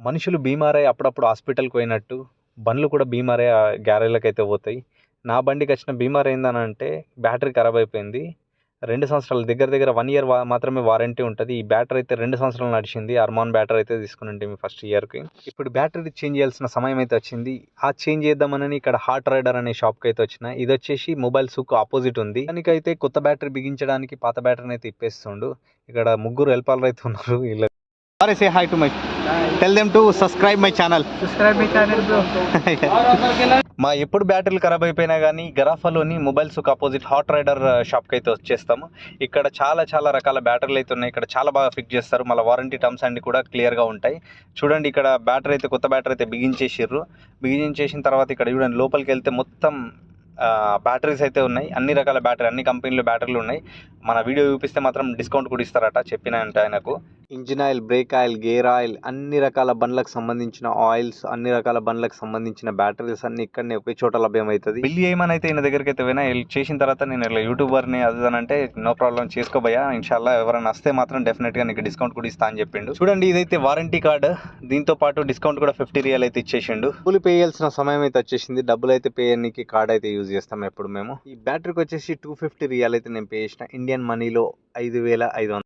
మనుషులు బీమారై అప్పుడప్పుడు హాస్పిటల్కి పోయినట్టు బండ్లు కూడా బీమారై గ్యారేజ్లకు అయితే పోతాయి. నా బండికి వచ్చిన బీమార్ ఏందని అంటే బ్యాటరీ ఖరాబ్ అయిపోయింది. రెండు సంవత్సరాలు దగ్గర దగ్గర వన్ ఇయర్ మాత్రమే వారంటీ ఉంటుంది. ఈ బ్యాటరీ అయితే రెండు సంవత్సరాలు నడిచింది. అర్మాన్ బ్యాటరీ అయితే తీసుకుని మీ ఫస్ట్ ఇయర్కి. ఇప్పుడు బ్యాటరీ చేంజ్ చేయాల్సిన సమయం అయితే వచ్చింది. ఆ చేంజ్ చేద్దామని ఇక్కడ హార్ట్ రైడర్ అనే షాప్కి అయితే వచ్చిన. ఇది వచ్చేసి మొబైల్ సుక్ ఆపోజిట్ ఉంది. దానికైతే కొత్త బ్యాటరీ బిగించడానికి పాత బ్యాటరీని అయితే ఇప్పేస్తుండు. ఇక్కడ ముగ్గురు హెల్పర్లు అయితే ఉన్నారు. Sorry, say hi to my. Tell them to subscribe my channel. subscribe my channel bro. మా ఎప్పుడు బ్యాటరీలు ఖరాబ్ అయిపోయినా కానీ గరాఫాలోని మొబైల్ సుక్ ఆపోజిట్ హాట్ రైడర్ షాప్కి అయితే వచ్చేస్తాము. ఇక్కడ చాలా చాలా రకాల బ్యాటరీలు అయితే ఉన్నాయి. ఇక్కడ చాలా బాగా ఫిక్స్ చేస్తారు. మళ్ళీ వారంటీ టర్మ్స్ అన్ని కూడా క్లియర్గా ఉంటాయి. చూడండి ఇక్కడ బ్యాటరీ అయితే కొత్త బ్యాటరీ అయితే బిగించేసిర్రు. బిగించేసిన తర్వాత ఇక్కడ చూడండి లోపలికి వెళ్తే మొత్తం బ్యాటరీస్ అయితే ఉన్నాయి. అన్ని రకాల బ్యాటరీ అన్ని కంపెనీలు బ్యాటరీలు ఉన్నాయి. మన వీడియో చూపిస్తే మాత్రం డిస్కౌంట్ కూడా ఇస్తారట చెప్పిన అంటే ఆయనకు. Engine oil brake oil gear oil అన్ని రకాల బండ్లకు సంబంధించిన ఆయిల్స్ అన్ని రకాల బండ్లకు సంబంధించిన బ్యాటరీస్ అన్ని ఇక్కడనే ఒకే చోట లభ్యం అవుతుంది బిల్ ఏమని అయితే ఈయన దగ్గరికి అయితే పోయినా చేసిన తర్వాత నేను ఇలా యూట్యూబర్ని అంటే నో ప్రాబ్లం చేసుకోబోయా ఇన్షాల్లా ఎవరైనా వస్తే మాత్రం డెఫినెట్గా నీకు డిస్కౌంట్ కూడా ఇస్తా అని చెప్పిండు. చూడండి ఇదైతే వారంటీ కార్డు. దీంతో పాటు డిస్కౌంట్ కూడా ఫిఫ్టీ రియల్ అయితే ఇచ్చేసిండు. డబ్బులు పే చేయాల్సిన సమయం అయితే వచ్చేసింది. డబ్బులు అయితే పే చేయడానికి కార్డ్ అయితే యూజ్ చేస్తాం ఎప్పుడు మేము. ఈ బ్యాటరీకి వచ్చేసి టూ ఫిఫ్టీ రియల్ అయితే నేను పే చేసిన. ఇండియన్ మనీలో ఐదు వేల ఐదు వందలు.